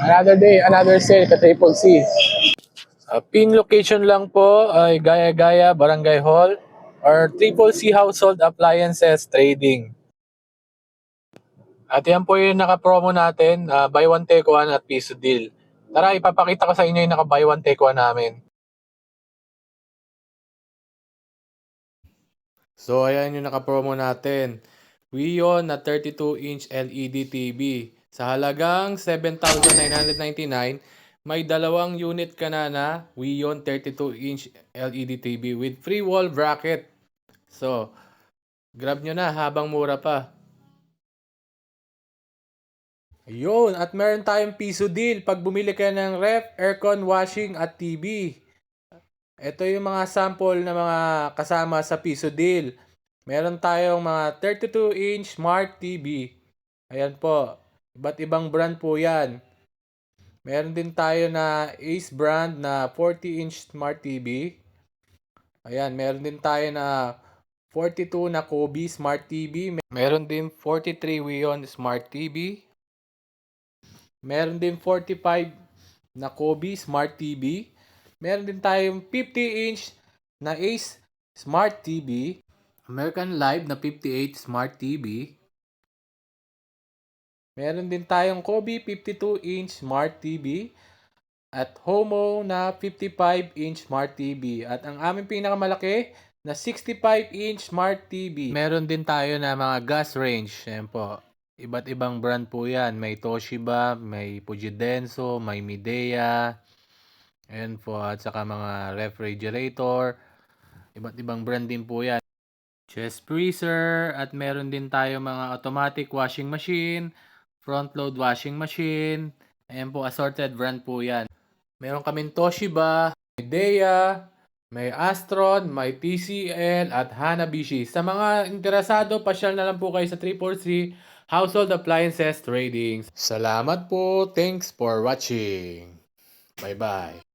Another day, another sale ka Triple C. Uh, pin location lang po ay Gaya-Gaya Barangay Hall or Triple C Household Appliances Trading. At yan po yung naka-promo natin, uh, buy one take one at piso deal. Tara, ipapakita ko sa inyo yung naka-buy one take one namin. So, ayan yung naka-promo natin. Wion na 32-inch LED TV. Sa halagang 7,999, may dalawang unit ka na na Wion 32-inch LED TV with free wall bracket. So, grab nyo na habang mura pa. Yun, at meron tayong piso deal pag bumili ka ng ref, aircon, washing at TV. Ito yung mga sample na mga kasama sa piso deal. Meron tayong mga 32-inch smart TV. Ayan po. Iba't ibang brand po yan. Meron din tayo na Ace brand na 40-inch smart TV. Ayan, meron din tayo na 42 na Kobe smart TV. Meron din 43 Wion smart TV. Meron din 45 na Kobe smart TV. Meron din tayong 50-inch na Ace Smart TV. American Live na 58 Smart TV. Meron din tayong Kobe 52-inch Smart TV. At Homo na 55-inch Smart TV. At ang aming pinakamalaki na 65-inch Smart TV. Meron din tayo na mga gas range. Ayan po. Iba't ibang brand po yan. May Toshiba, may Fujidenso, may Midea. Ayan po. At saka mga refrigerator. Iba't ibang brand din po yan. Chest freezer. At meron din tayo mga automatic washing machine. Front load washing machine. Ayan po. Assorted brand po yan. Meron kaming Toshiba, Midea, may Astron, may TCL at Hanabishi. Sa mga interesado, pasyal na lang po kayo sa 343 Household Appliances Trading. Salamat po. Thanks for watching. Bye-bye.